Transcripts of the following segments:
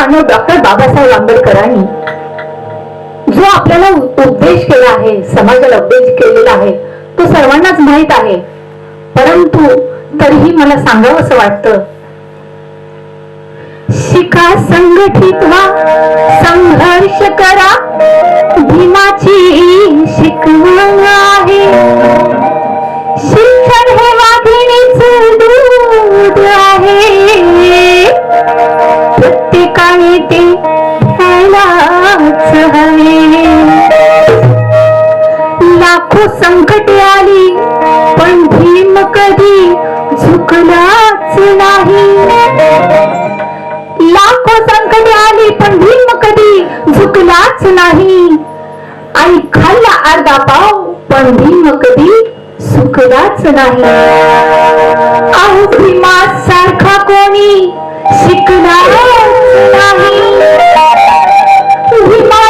मानव doctor Babasaheb आंबेडकरांनी जो आपल्याला उपदेश केला आहे समाजाला उपदेश केलेला आहे तो सर्वांनाच माहीत आहे. परंतु तरीही मला सांगावं असं वाटतं शिका संघटित व्हा संघर्ष करा. संकटे आली पण भीम कधी झुकलाच नाही. लाखो संकटे आली पण भीम कधी झुकलाच नाही. आणि खाल्ला अर्धा पाव पण भीम कधी सुकलाच नाही. अहो भीमा सारखा कोणी शिकला नाही. भीमा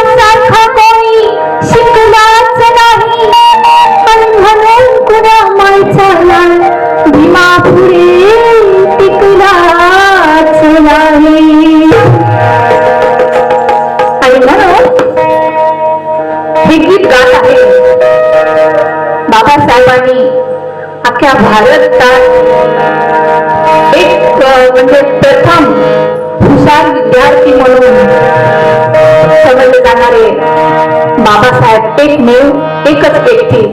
हे गीत गात आहे बाबासाहेबांनी अख्ख्या भारतात एक प्रथम हुशार विद्यार्थी म्हणून समजले जाणारे बाबासाहेब एकमेव, एकच व्यक्ती.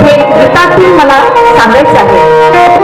हे गीतातून मला सांगायचं आहे.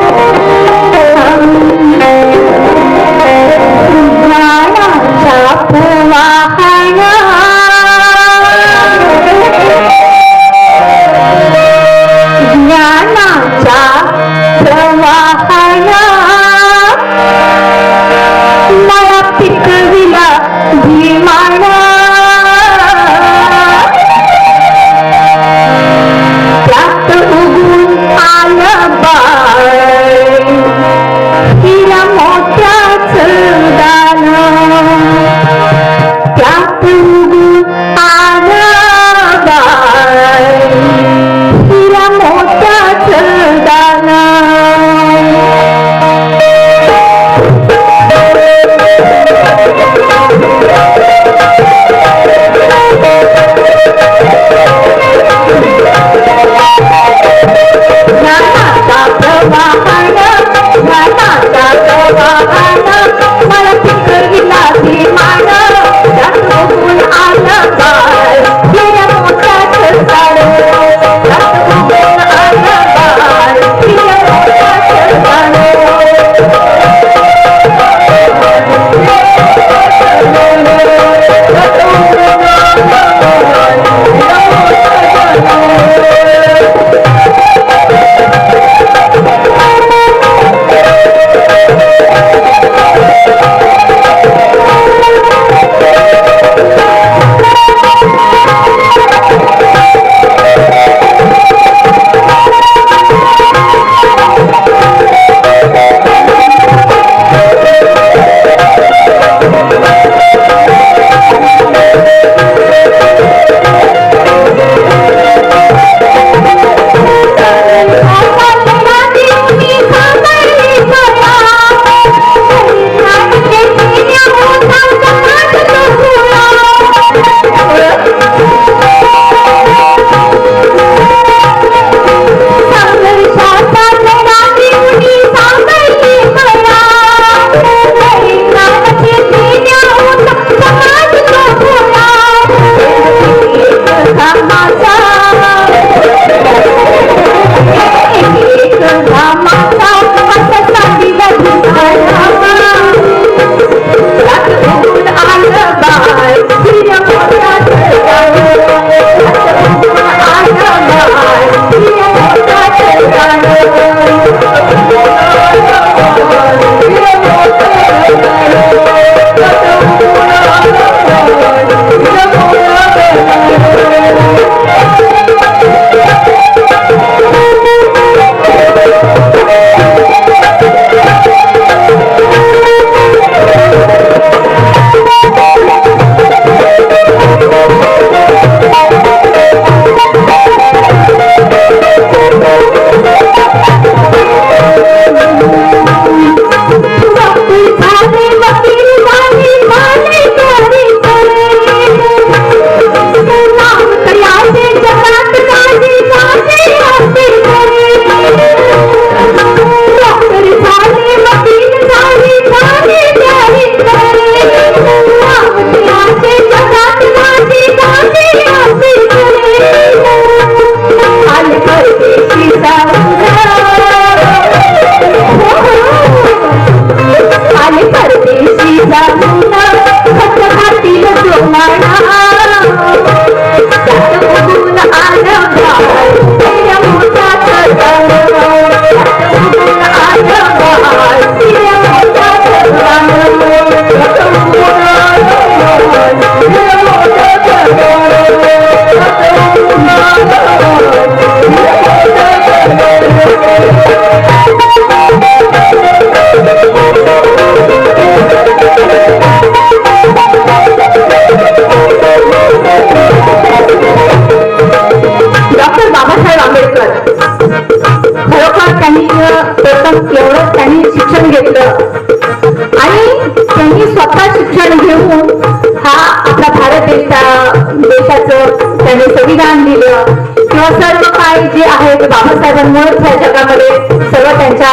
देशाचं त्यांनी संविधान लिहिलं किंवा सर्व काय जे आहे ते बाबासाहेबांमुळेच या जगामध्ये सर्व त्यांच्या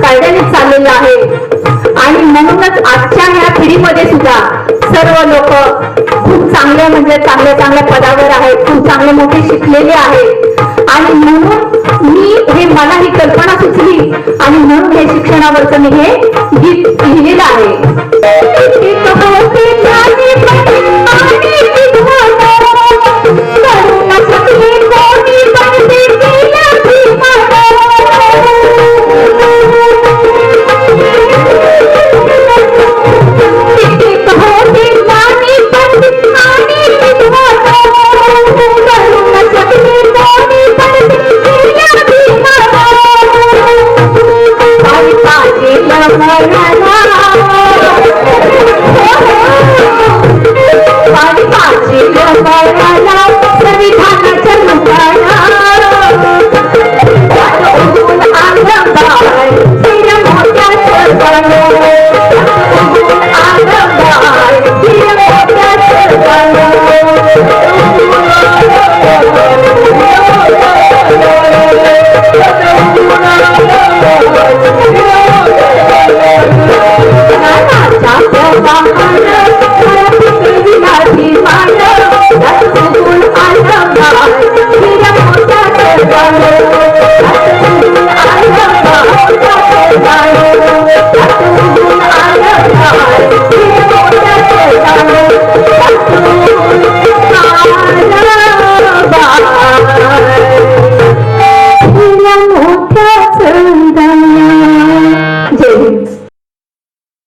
कायद्याने चाललेलं आहे. आणि म्हणूनच आजच्या ह्या पिढीमध्ये सुद्धा सर्व लोक खूप चांगले म्हणजे चांगल्या चांगल्या पदावर आहेत खूप चांगले मोठे शिकलेले आहेत. आणि म्हणून मी हे मला ही कल्पना सुचली आणि म्हणून हे शिक्षणावरचं मी हे गीत लिहिलेलं आहे. no